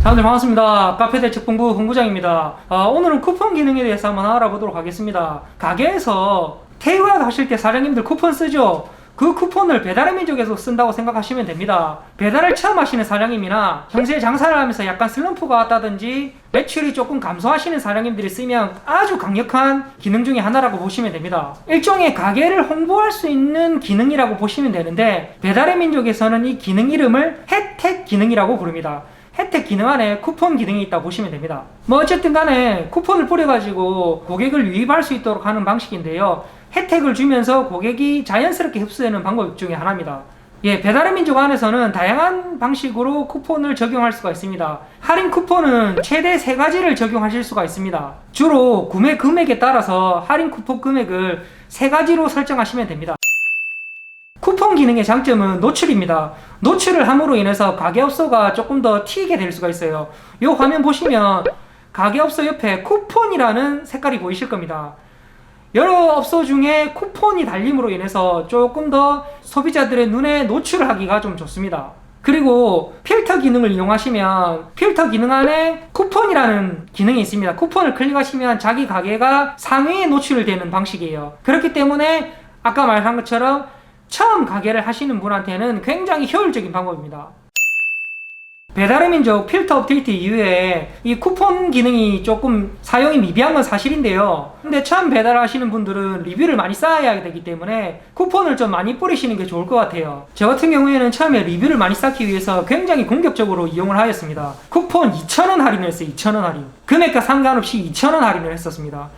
사람들 반갑습니다. 카페 대 책본부 홍부장입니다. 아, 오늘은 쿠폰 기능에 대해서 한번 알아보도록 하겠습니다. 가게에서 테이크아웃 하실 때 사장님들 쿠폰 쓰죠? 그 쿠폰을 배달의 민족에서 쓴다고 생각하시면 됩니다. 배달을 처음 하시는 사장님이나 평소에 장사를 하면서 약간 슬럼프가 왔다든지 매출이 조금 감소하시는 사장님들이 쓰면 아주 강력한 기능 중에 하나라고 보시면 됩니다. 일종의 가게를 홍보할 수 있는 기능이라고 보시면 되는데 배달의 민족에서는 이 기능 이름을 혜택 기능이라고 부릅니다. 혜택 기능 안에 쿠폰 기능이 있다고 보시면 됩니다. 뭐 어쨌든 간에 쿠폰을 뿌려가지고 고객을 유입할 수 있도록 하는 방식인데요. 혜택을 주면서 고객이 자연스럽게 흡수되는 방법 중에 하나입니다. 예, 배달의 민족 안에서는 다양한 방식으로 쿠폰을 적용할 수가 있습니다. 할인 쿠폰은 최대 세 가지를 적용하실 수가 있습니다. 주로 구매 금액에 따라서 할인 쿠폰 금액을 세 가지로 설정하시면 됩니다. 쿠폰 기능의 장점은 노출입니다. 노출을 함으로 인해서 가게업소가 조금 더 튀게 될 수가 있어요. 이 화면 보시면 가게업소 옆에 쿠폰이라는 색깔이 보이실 겁니다. 여러 업소 중에 쿠폰이 달림으로 인해서 조금 더 소비자들의 눈에 노출을 하기가 좀 좋습니다. 그리고 필터 기능을 이용하시면 필터 기능 안에 쿠폰이라는 기능이 있습니다. 쿠폰을 클릭하시면 자기 가게가 상위에 노출되는 방식이에요. 그렇기 때문에 아까 말한 것처럼 처음 가게를 하시는 분한테는 굉장히 효율적인 방법입니다. 배달의 민족 필터 업데이트 이후에 이 쿠폰 기능이 조금 사용이 미비한 건 사실인데요. 근데 처음 배달하시는 분들은 리뷰를 많이 쌓아야 되기 때문에 쿠폰을 좀 많이 뿌리시는 게 좋을 것 같아요. 저 같은 경우에는 처음에 리뷰를 많이 쌓기 위해서 굉장히 공격적으로 이용을 하였습니다. 쿠폰 2,000원 할인을 했어요. 2,000원 할인. 금액과 상관없이 2,000원 할인을 했었습니다.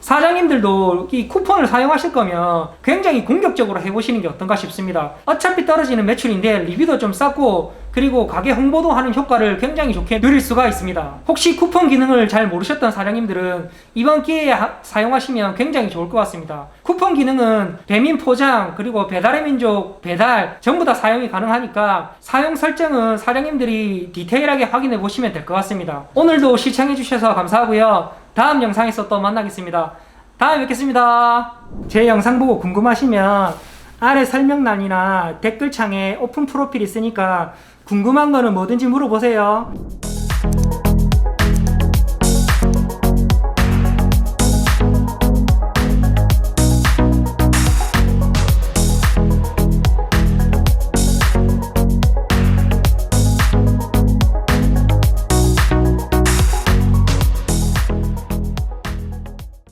사장님들도 이 쿠폰을 사용하실 거면 굉장히 공격적으로 해보시는 게 어떤가 싶습니다. 어차피 떨어지는 매출인데 리뷰도 좀 쌓고 그리고 가게 홍보도 하는 효과를 굉장히 좋게 누릴 수가 있습니다. 혹시 쿠폰 기능을 잘 모르셨던 사장님들은 이번 기회에 하- 사용하시면 굉장히 좋을 것 같습니다. 쿠폰 기능은 배민 포장 그리고 배달의 민족 배달 전부 다 사용이 가능하니까 사용 설정은 사장님들이 디테일하게 확인해 보시면 될 것 같습니다. 오늘도 시청해 주셔서 감사하고요. 다음 영상에서 또 만나겠습니다. 다음에 뵙겠습니다. 제 영상 보고 궁금하시면 아래 설명란이나 댓글창에 오픈 프로필 있으니까 궁금한 거는 뭐든지 물어보세요.